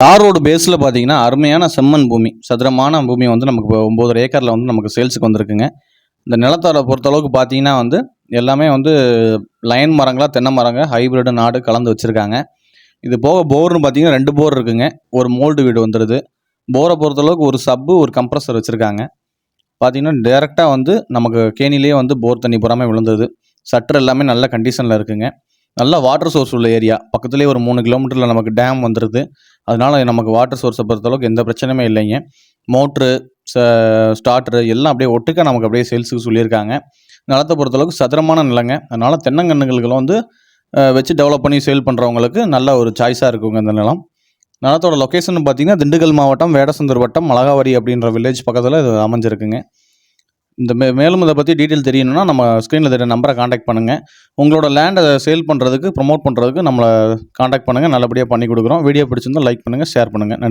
தார் ரோடு பேஸில் பார்த்தீங்கன்னா அருமையான செம்மண் பூமி சதுரமான பூமி வந்து நமக்கு இப்போ ஒம்பது ஏக்கரில் வந்து நமக்கு சேல்ஸுக்கு வந்திருக்குங்க. இந்த நிலத்தோட பொறுத்தளவுக்கு பார்த்தீங்கன்னா வந்து எல்லாமே வந்து லைன் மரங்களாக தென்னை மரங்க ஹைப்ரிட் நாடு கலந்து வச்சுருக்காங்க. இது போக போர்னு பார்த்தீங்கன்னா ரெண்டு போர் இருக்குங்க. ஒரு மோல்டு வீடு வந்துடுது போரை பொறுத்தளவுக்கு ஒரு சப்பு ஒரு கம்ப்ரஸர் வச்சுருக்காங்க. பார்த்தீங்கன்னா டேரெக்டாக வந்து நமக்கு கேணிலேயே வந்து போர் தண்ணி புறாமல் விழுந்தது. சட்டர் எல்லாமே நல்ல கண்டிஷனில் இருக்குங்க. நல்ல வாட்டர் சோர்ஸ் உள்ள ஏரியா பக்கத்துலேயே ஒரு மூணு கிலோமீட்டரில் நமக்கு டேம் வந்துடுது அதனால் நமக்கு வாட்டர் சோர்ஸை பொறுத்தளவுக்கு எந்த பிரச்சனையுமே இல்லைங்க. மோட்ரு ஸ்டார்டரு எல்லாம் அப்படியே ஒட்டுக்க நமக்கு அப்படியே சேல்ஸுக்கு சொல்லியிருக்காங்க. நிலத்தை பொறுத்தளவுக்கு சதுரமான நிலங்க. அதனால் தென்னங்கன்றுகளுக்கு வந்து வச்சு டெவலப் பண்ணி சேல் பண்ணுறவங்களுக்கு நல்ல ஒரு சாய்ஸாக இருக்குங்க இந்த நிலம். நிலத்தோட லொக்கேஷன் பார்த்தீங்கன்னா திண்டுக்கல் மாவட்டம் வேடசந்தூர் வட்டம் மலகாவரி அப்படின்ற வில்லேஜ் பக்கத்தில் இது அமைஞ்சிருக்குங்க. இந்த மே மேலும் இதை பற்றி டீட்டெயில் தெரியணும்னா நம்ம ஸ்க்ரீனில் தெரிய நம்பரை காண்டாக்ட் பண்ணுங்கள் உங்களோட லேண்டை சேல் பண்ணுறதுக்கு ப்ரொமோட் பண்ணுறதுக்கு நம்மளை காண்டாக்ட் பண்ணுங்கள் நல்லபடியாக பண்ணி கொடுக்குறோம். வீடியோ பிடிச்சிருந்தா லைக் பண்ணுங்கள் ஷேர் பண்ணுங்கள் நன்றி.